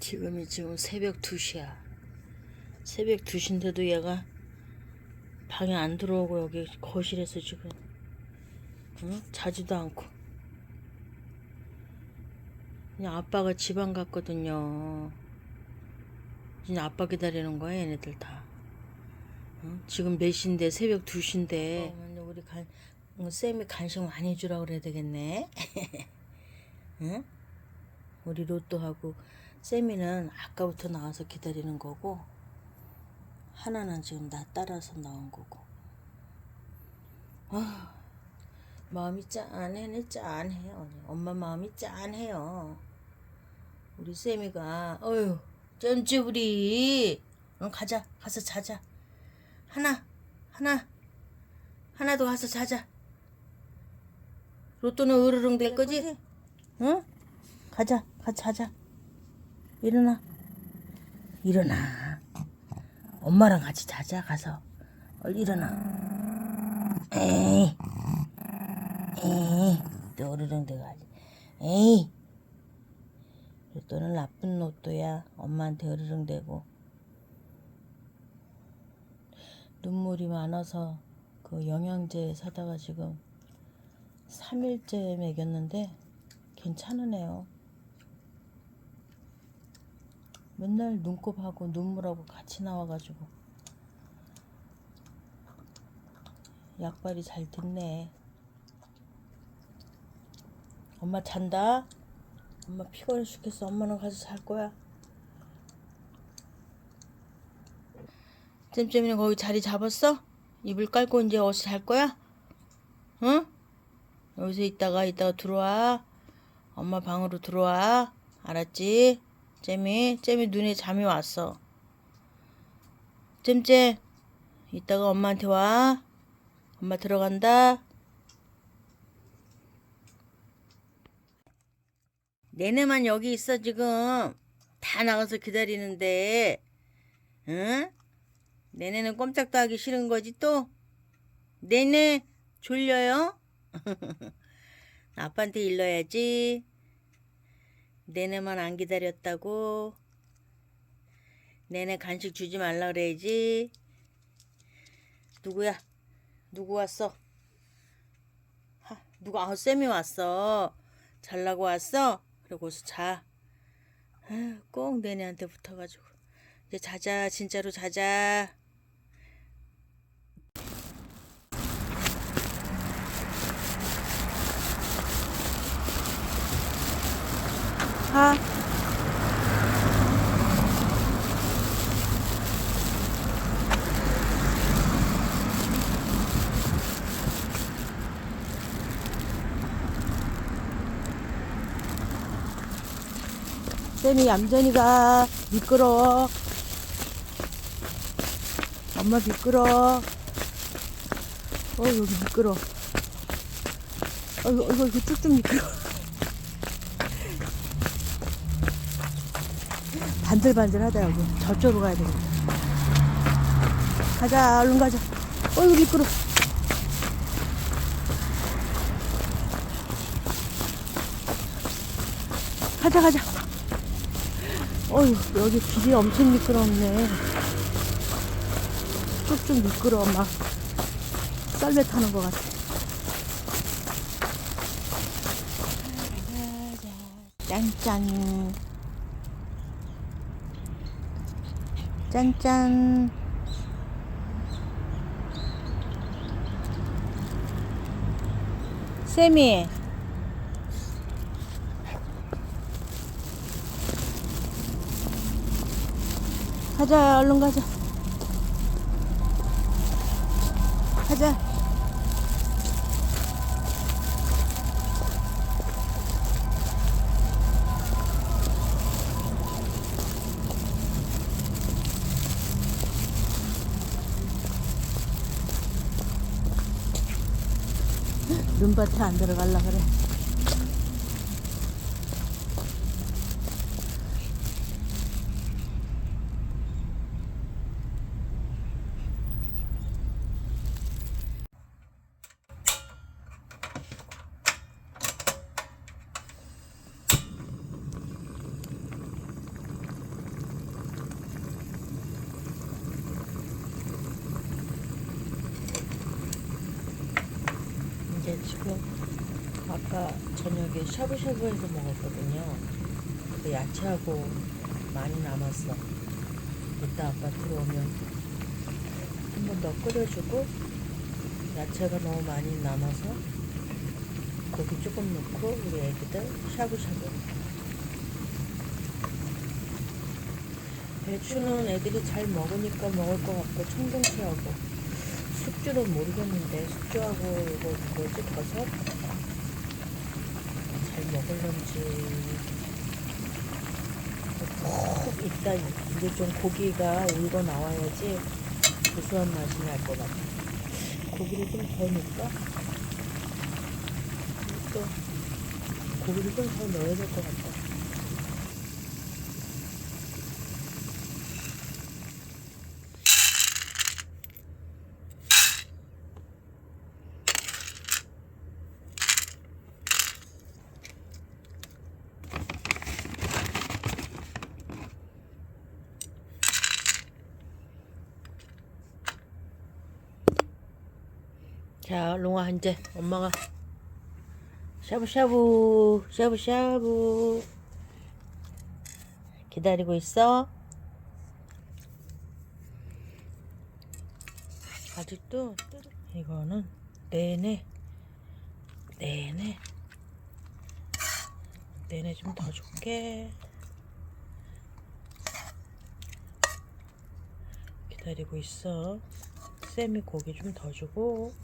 지금이 지금 새벽 2시야. 새벽 2시인데도 얘가 방에 안 들어오고 여기 거실에서 지금 응? 자지도 않고 그냥 아빠가 집안 갔거든요. 그냥 아빠 기다리는 거야 얘네들 다. 응? 지금 몇 시인데 새벽 2시인데 어, 우리 간, 어, 쌤이 간식 많이 주라 그래야 되겠네. 응? 우리 로또하고 쌤이는 아까부터 나와서 기다리는 거고 하나는 지금 나 따라서 나온 거고. 아 마음이 짠해네 짠해요. 엄마 마음이 짠해요. 우리 쌤이가 어휴 쩐찌부리. 응, 가자 가서 자자. 하나 하나 하나 더 가서 자자. 로또는 으르릉 될 거지? 응? 가자, 가자, 자자. 일어나. 일어나. 엄마랑 같이 자자, 가서. 얼른 일어나. 에이. 에이. 또 어르릉 돼가지. 에이. 로또는 나쁜 로또야. 엄마한테 어르릉 대고. 눈물이 많아서 그 영양제 사다가 지금 3일째 먹였는데 괜찮으네요. 맨날 눈곱하고 눈물하고 같이 나와가지고 약발이 잘 듣네. 엄마 잔다. 엄마 피곤해 죽겠어. 엄마는 가서 잘 거야. 잼잼이는 거기 자리 잡았어? 이불 깔고 이제 어디서 잘 거야? 응? 여기서 있다가 이따가 들어와. 엄마 방으로 들어와. 알았지? 잼이, 잼이 눈에 잠이 왔어. 잼잼, 이따가 엄마한테 와. 엄마 들어간다. 내내만 여기 있어, 지금. 다 나가서 기다리는데. 응? 내내는 꼼짝도 하기 싫은 거지, 또? 내내 졸려요? 아빠한테 일러야지. 내내만 안 기다렸다고. 내내 간식 주지 말라 그래야지. 누구야? 누구 왔어? 하, 누가 아 쌤이 왔어. 잘라고 왔어? 그러고서 자. 아유, 꼭 내내한테 붙어가지고. 이제 자자, 진짜로 자자. 하. 쌤이 얌전히가 미끄러워. 엄마 미끄러워. 어 여기 미끄러. 어 이거 이거 이거 쭉쭉 미끄러. 반들반들하다 여기 저쪽으로 가야 되겠다. 가자 얼른 가자. 어 이거 미끄러. 가자 가자. 어휴 여기 길이 엄청 미끄럽네. 쭉쭉 미끄러워 막 썰매 타는 것 같아. 짠짠. 짠짠. 쌤이. 가자, 얼른 가자. 가자. 눈밭에 안 들어갈라 그래. 지금 아까 저녁에 샤브샤브해서 먹었거든요. 그 야채하고 많이 남았어. 이따 아빠 들어오면 한 번 더 끓여주고 야채가 너무 많이 남아서 고기 조금 넣고 우리 애기들 샤브샤브. 배추는 애들이 잘 먹으니까 먹을 것 같고 청경채하고 숙주는 모르겠는데 숙주하고 이거 뭐지 버섯 잘 먹을런지 푹 있다 이제 좀 고기가 울고 나와야지 고소한 맛이 날 것 같아 고기를 좀 더 넣을까? 또 고기를 좀 더 넣어야 될 것 같다 자, 롱아 이제 엄마가 샤브샤브 샤브샤브 기다리고 있어. 아직도 뜨- 이거는 내내 내내 내내 좀 더 줄게. 기다리고 있어. 쌤이 고기 좀 더 주고.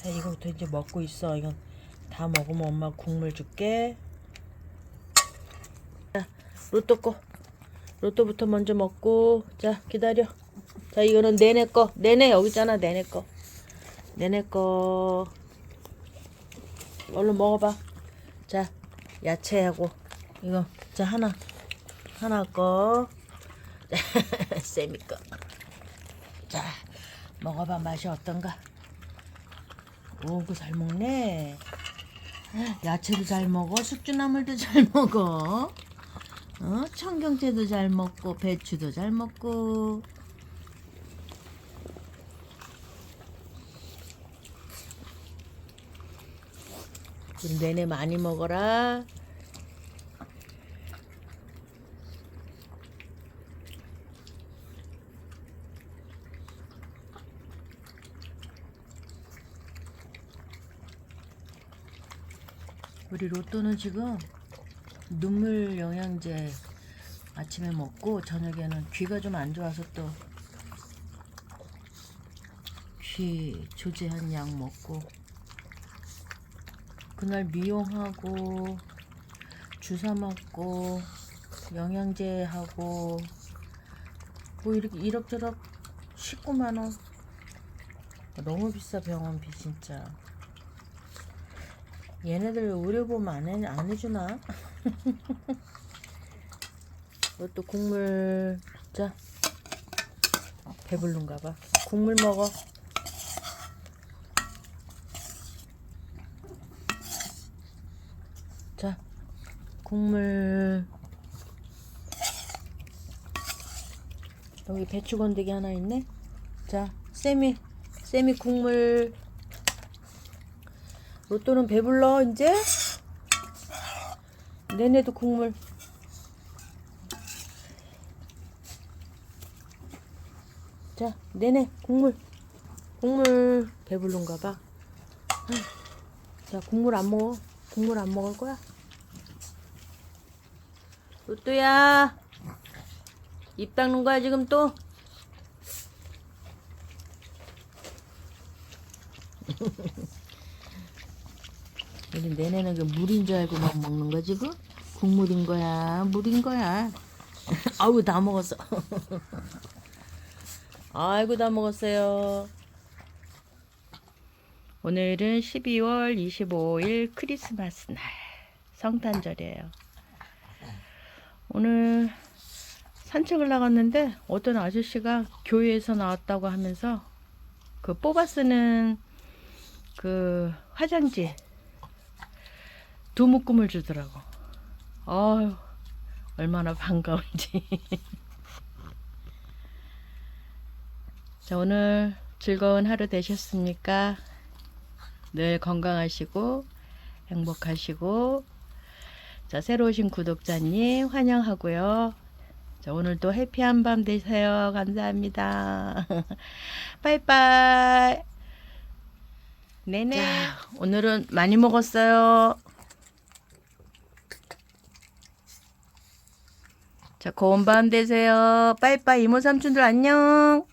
자, 이거부터 이제 먹고 있어. 이건 다 먹으면 엄마 국물 줄게. 자, 로또 거. 로또부터 먼저 먹고. 자, 기다려. 자, 이거는 내내 거. 내내 여기 있잖아. 내내 거. 내내 거. 얼른 먹어봐. 자, 야채하고. 이거. 자, 하나. 하나 거. 쌤이 거. 자, 먹어봐. 맛이 어떤가? 오구 잘 먹네. 야채도 잘 먹어, 숙주나물도 잘 먹어. 어, 청경채도 잘 먹고, 배추도 잘 먹고. 좀 내내 많이 먹어라. 우리 로또는 지금 눈물 영양제 아침에 먹고 저녁에는 귀가 좀 안 좋아서 또 귀 조제한 약 먹고 그날 미용하고 주사 맞고 영양제 하고 뭐 이렇게 이럭저럭 19만 원. 너무 비싸 병원비 진짜 얘네들 의료보험 안, 해, 안 해주나? 이것도 국물 자. 배불른가 봐. 국물 먹어. 자 국물. 여기 배추 건더기 하나 있네. 자 쌤이 쌤이 국물 로또는 배불러 이제 내내도 국물 자 내내 국물 국물 배불른가 봐. 자 국물 안 먹어 국물 안 먹을 거야? 로또야 입 닦는 거야 지금 또? 우리 내내는 그 물인 줄 알고 막 먹는 거 지금? 국물인 거야, 물인 거야. 아우 다 먹었어. 아이고 다 먹었어요. 오늘은 12월 25일 크리스마스 날 성탄절이에요. 오늘 산책을 나갔는데 어떤 아저씨가 교회에서 나왔다고 하면서 그 뽑아 쓰는 그 화장지 두 묶음을 주더라고. 아유, 얼마나 반가운지. 자, 오늘 즐거운 하루 되셨습니까? 늘 건강하시고 행복하시고 자 새로 오신 구독자님 환영하고요. 자 오늘도 해피한 밤 되세요. 감사합니다. 빠이빠이. 네네. 자, 오늘은 많이 먹었어요. 자, 고운 밤 되세요. 빠이빠이 이모 삼촌들 안녕.